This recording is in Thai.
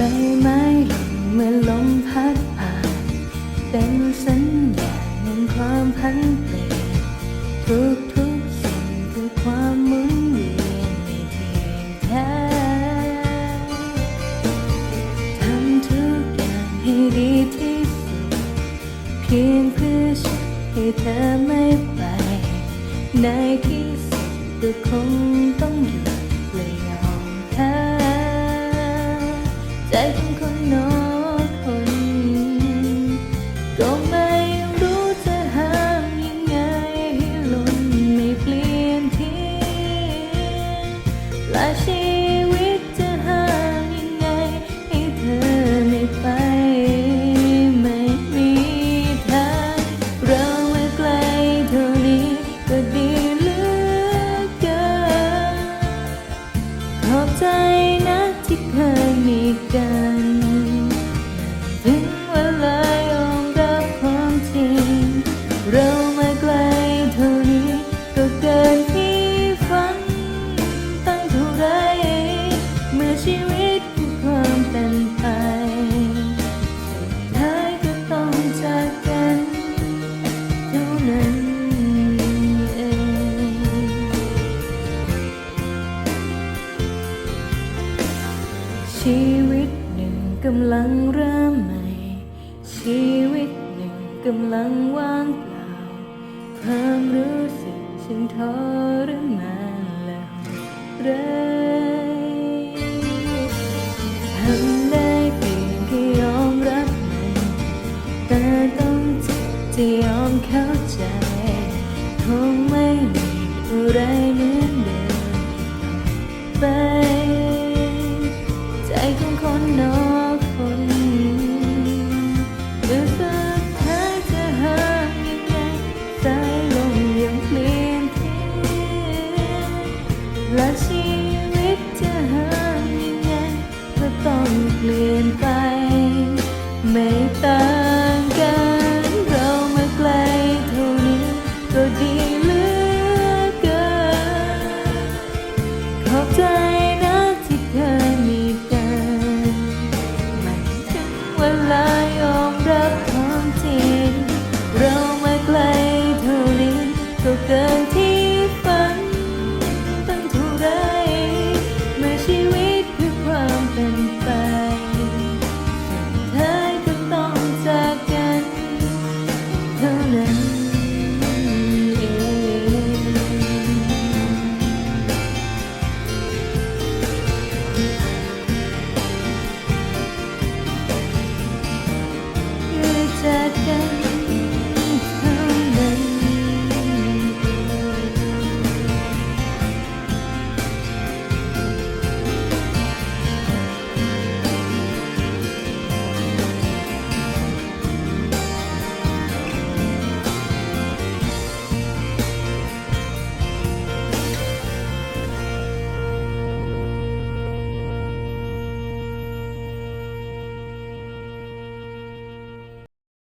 ใบไม้หล่นเมื่อลมพัดผ่าน เป็นสัญญาณแห่งความพันเปลี่ยนทุกทุกๆสิ่งคือความหมุนเวียนไม่เที่ยงแท้ทำทุกอย่างให้ดีที่สุด เพียงเพื่อฉันให้เธอไม่ไปในที่สุดก็คงต้องหยุด กำลังเริ่มใหม่ ชีวิตหนึ่งกำลังว่างเปล่าความรู้สึกฉันทรมานและหดร้ายทำได้เพียงแค่ยอมรับมันแต่ต้องจ็บที่ยอมเข้าใจคงไม่มีอะไรเหมือนเดิมไป ใจของคนนอ และชีวิตจะหางยังไงก็ต้องเปลี่ยนไป ไม่ต่างกันเรามาไกลเท่านี้ก็ดีเหลือเกินขอบใจนะที่เคยมีกันมันถึงเวลายอมรับความจริงเรามาไกลเท่านี้ก็เกิน